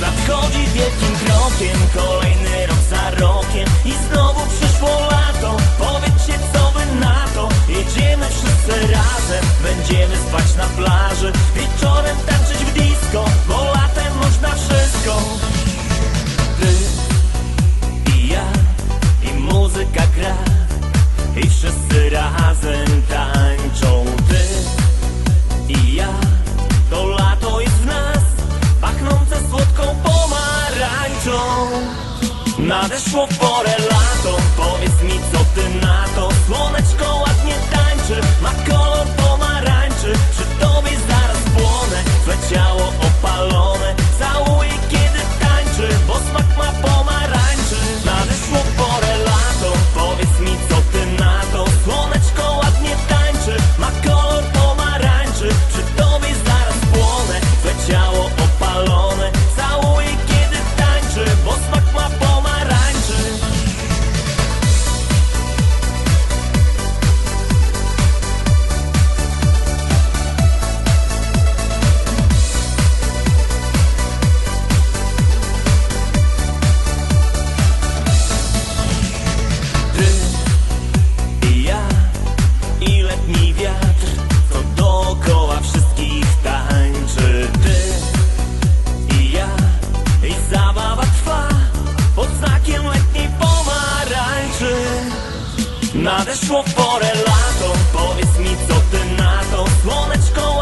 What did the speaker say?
Nadchodzi wielkim krokiem, kolejny rok za rokiem. I znowu przyszło lato, powiedzcie co wy na to? Jedziemy wszyscy razem, będziemy spać na plaży. Wieczorem tańczyć w disco, bo latem można wszystko. Ty i ja i muzyka gra I wszyscy razem tańczymy. nade suo cuore Nadeszło porę lato, powiedz mi co ty na to? Słoneczko